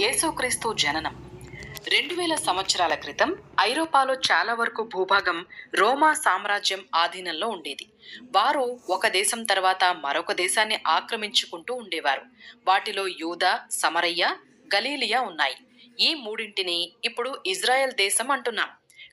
యేసుక్రీస్తు జననం. రెండు వేల సంవత్సరాల క్రితం ఐరోపాలో చాలా వరకు భూభాగం రోమా సామ్రాజ్యం ఆధీనంలో ఉండేది. వారు ఒక దేశం తర్వాత మరొక దేశాన్ని ఆక్రమించుకుంటూ ఉండేవారు. వాటిలో యూదా సమరయ్య గలీలియా ఉన్నాయి. ఈ మూడింటిని ఇప్పుడు ఇజ్రాయెల్ దేశం అంటున్నాం.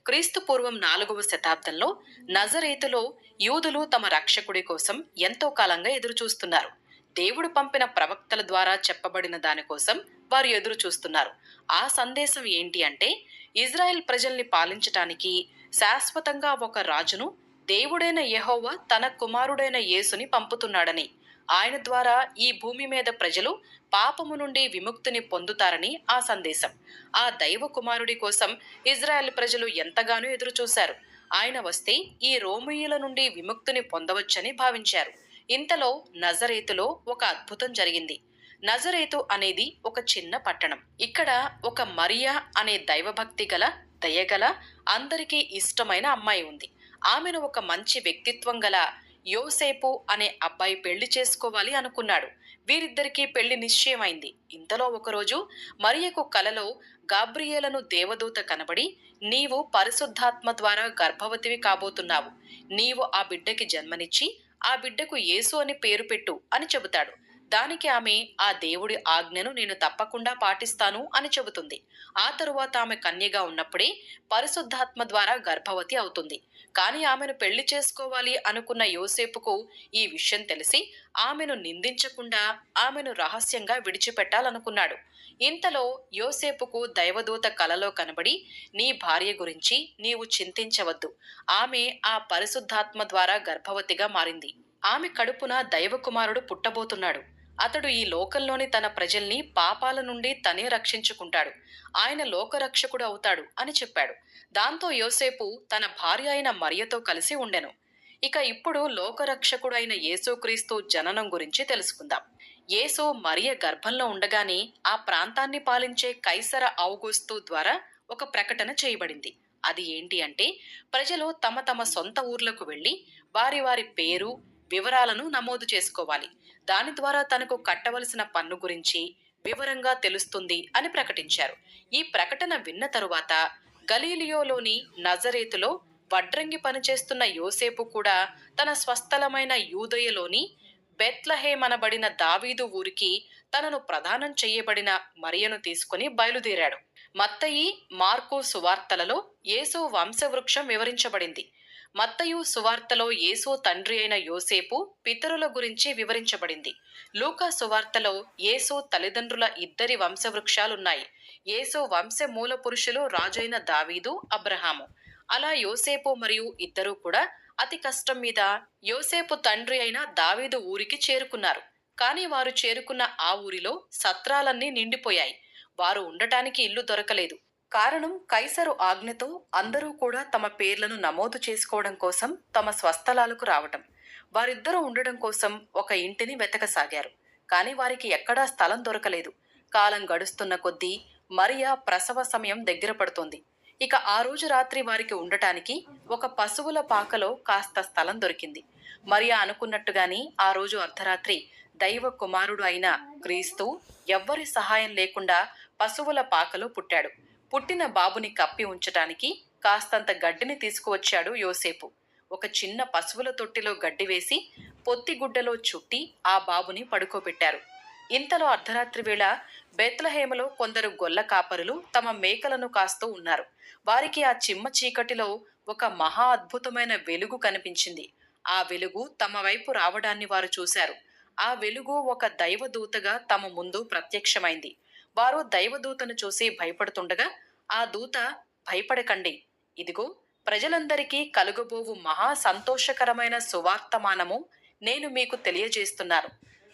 క్రీస్తు పూర్వం నాలుగవ శతాబ్దంలో నజరేతులో యూదులు తమ రక్షకుడి కోసం ఎంతో కాలంగా ఎదురుచూస్తున్నారు. దేవుడు పంపిన ప్రవక్తల ద్వారా చెప్పబడిన దానికోసం వారు ఎదురు చూస్తున్నారు. ఆ సందేశం ఏంటి అంటే ఇజ్రాయెల్ ప్రజల్ని పాలించటానికి శాశ్వతంగా ఒక రాజును దేవుడైన యెహోవా తన కుమారుడైన యేసుని పంపుతున్నాడని ఆయన ద్వారా ఈ భూమి మీద ప్రజలు పాపము నుండి విముక్తిని పొందుతారని ఆ సందేశం. ఆ దైవ కుమారుడి కోసం ఇజ్రాయెల్ ప్రజలు ఎంతగానో ఎదురుచూశారు. ఆయన వస్తే ఈ రోమియుల నుండి విముక్తిని పొందవచ్చని భావించారు. ఇంతలో నజరేతులో ఒక అద్భుతం జరిగింది. నజరేతు అనేది ఒక చిన్న పట్టణం. ఇక్కడ ఒక మరియా అనే దైవభక్తి గల దయగల అందరికీ ఇష్టమైన అమ్మాయి ఉంది. ఆమెను ఒక మంచి వ్యక్తిత్వం గల యోసేపు అనే అబ్బాయి పెళ్ళి చేసుకోవాలి అనుకున్నాడు. వీరిద్దరికీ పెళ్ళి నిశ్చయమైంది. ఇంతలో ఒకరోజు మరియకు కలలో గాబ్రియేలను దేవదూత కనబడి నీవు పరిశుద్ధాత్మ ద్వారా గర్భవతివి కాబోతున్నావు. నీవు ఆ బిడ్డకి జన్మనిచ్చి ఆ బిడ్డకు యేసు అని పేరు పెట్టు అని చెబుతాడు. దానికి ఆమె ఆ దేవుడి ఆజ్ఞను నేను తప్పకుండా పాటిస్తాను అని చెబుతుంది. ఆ తరువాత ఆమె కన్యగా ఉన్నప్పుడే పరిశుద్ధాత్మ ద్వారా గర్భవతి అవుతుంది. కానీ ఆమెను పెళ్ళి చేసుకోవాలి అనుకున్న యోసేపుకు ఈ విషయం తెలిసి ఆమెను నిందించకుండా ఆమెను రహస్యంగా విడిచిపెట్టాలనుకున్నాడు. ఇంతలో యోసేపుకు దైవదూత కలలో కనబడి నీ భార్య గురించి నీవు చింతించవద్దు. ఆమె ఆ పరిశుద్ధాత్మ ద్వారా గర్భవతిగా మారింది. ఆమె కడుపున దైవకుమారుడు పుట్టబోతున్నాడు. అతడు ఈ లోకంలోని తన ప్రజల్ని పాపాల నుండి తనే రక్షించుకుంటాడు. ఆయన లోకరక్షకుడు అవుతాడు అని చెప్పాడు. దాంతో యోసేపు తన భార్య అయిన మరియతో కలిసి ఉండెను. ఇక ఇప్పుడు లోకరక్షకుడు అయిన యేసుక్రీస్తు జననం గురించి తెలుసుకుందాం. యేసు మరియ గర్భంలో ఉండగానే ఆ ప్రాంతాన్ని పాలించే కైసర ఔగుస్తు ద్వారా ఒక ప్రకటన చేయబడింది. అది ఏంటి అంటే ప్రజలు తమ తమ సొంత ఊర్లకు వెళ్ళి వారి వారి పేరు వివరాలను నమోదు చేసుకోవాలి. దాని ద్వారా తనకు కట్టవలసిన పన్ను గురించి వివరంగా తెలుస్తుంది అని ప్రకటించారు. ఈ ప్రకటన విన్న తరువాత గలీలియోలోని నజరేతులో వడ్రంగి పనిచేస్తున్న యోసేపు కూడా తన స్వస్థలమైన యూదయలోని బెత్లహేమనబడిన దావీదు ఊరికి తనను ప్రదానం చేయబడిన మరియను తీసుకుని బయలుదేరాడు. మత్తయి మార్కు సువార్తలలో యేసు వంశవృక్షం వివరించబడింది. మత్తయు సువార్తలో యేసు తండ్రి అయిన యోసేపు పితరుల గురించి వివరించబడింది. లూకా సువార్తలో యేసు తల్లిదండ్రుల ఇద్దరి వంశవృక్షాలున్నాయి. యేసు వంశ మూల పురుషులు రాజైన దావీదు అబ్రహాము. అలా యోసేపు మరియు ఇద్దరూ కూడా అతి కష్టం మీద యోసేపు తండ్రి అయిన దావీదు ఊరికి చేరుకున్నారు. కానీ వారు చేరుకున్న ఆ ఊరిలో సత్రాలన్నీ నిండిపోయాయి. వారు ఉండటానికి ఇల్లు దొరకలేదు. కారణం కైసరు ఆజ్ఞతో అందరూ కూడా తమ పేర్లను నమోదు చేసుకోవడం కోసం తమ స్వస్థలాలకు రావటం. వారిద్దరూ ఉండడం కోసం ఒక ఇంటిని వెతకసాగారు. కానీ వారికి ఎక్కడా స్థలం దొరకలేదు. కాలం గడుస్తున్న కొద్దీ మరియా ప్రసవ సమయం దగ్గర పడుతోంది. ఇక ఆ రోజు రాత్రి వారికి ఉండటానికి ఒక పశువుల పాకలో కాస్త స్థలం దొరికింది. మరియా అనుకున్నట్టుగాని ఆ రోజు అర్ధరాత్రి దైవ కుమారుడు అయిన క్రీస్తు ఎవ్వరి సహాయం లేకుండా పశువుల పాకలో పుట్టాడు. పుట్టిన బాబుని కప్పి ఉంచటానికి కాస్తంత గడ్డిని తీసుకువచ్చాడు యోసేపు. ఒక చిన్న పశువుల తొట్టిలో గడ్డి వేసి పొత్తిగుడ్డలో చుట్టి ఆ బాబుని పడుకోబెట్టారు. ఇంతలో అర్ధరాత్రి వేళ బెత్లహేమలో కొందరు గొల్ల కాపరులు తమ మేకలను కాస్తూ ఉన్నారు. వారికి ఆ చిమ్మ చీకటిలో ఒక మహా అద్భుతమైన వెలుగు కనిపించింది. ఆ వెలుగు తమ వైపు రావడాన్ని వారు చూశారు. ఆ వెలుగు ఒక దైవదూతగా తమ ముందు ప్రత్యక్షమైంది. వారు దైవదూతను చూసి భయపడుతుండగా ఆ దూత భయపడకండి. ఇదిగో ప్రజలందరికీ కలుగబోవు మహా సంతోషకరమైన సువార్తమానము నేను మీకు తెలియజేస్తున్నాను.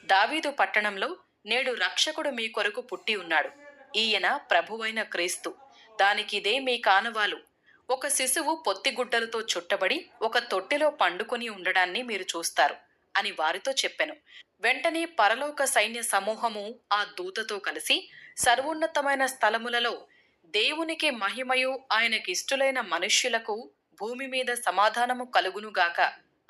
దావీదు పట్టణంలో నేడు రక్షకుడు మీ కొరకు పుట్టి ఉన్నాడు. ఈయన ప్రభువైన క్రీస్తు. దానికిదే మీ కానవాలు. ఒక శిశువు పొత్తిగుడ్డలతో చుట్టబడి ఒక తొట్టెలో పండుకొని ఉండడాన్ని మీరు చూస్తారు. అని వారితో చెప్పెను. వెంటనే పరలోక సైన్య సమూహము ఆ దూతతో కలిసి సర్వోన్నతమైన స్థలములలో దేవునికి మహిమయు ఆయనకిష్టులైన మనుష్యులకు భూమి మీద సమాధానము కలుగునుగాక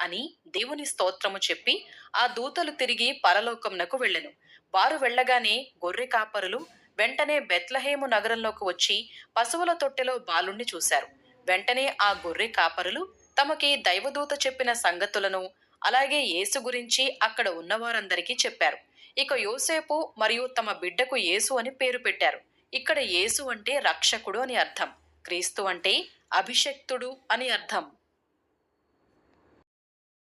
అని దేవుని స్తోత్రము చెప్పి ఆ దూతలు తిరిగి పరలోకమునకు వెళ్ళెను. వారు వెళ్ళగానే గొర్రె కాపరులు వెంటనే బెత్లహేము నగరంలోకి వచ్చి పశువుల తొట్టెలో బాలుణ్ణి చూశారు. వెంటనే ఆ గొర్రె కాపరులు తమకి దైవదూత చెప్పిన సంగతులను అలాగే యేసు గురించి అక్కడ ఉన్నవారందరికీ చెప్పారు. ఇక యోసేపు మరియు తమ బిడ్డకు యేసు అని పేరు పెట్టారు. ఇక్కడ యేసు అంటే రక్షకుడు అని అర్థం. క్రీస్తు అంటే అభిషక్తుడు అని అర్థం.